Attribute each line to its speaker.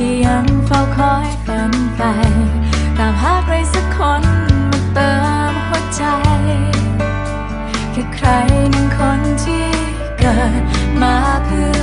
Speaker 1: ที่ยังเฝ้าคอยแฟนไป ตามหาใครสักคนมาเติมหัวใจ แค่ใครหนึ่งคนที่เกิดมาเพื่อ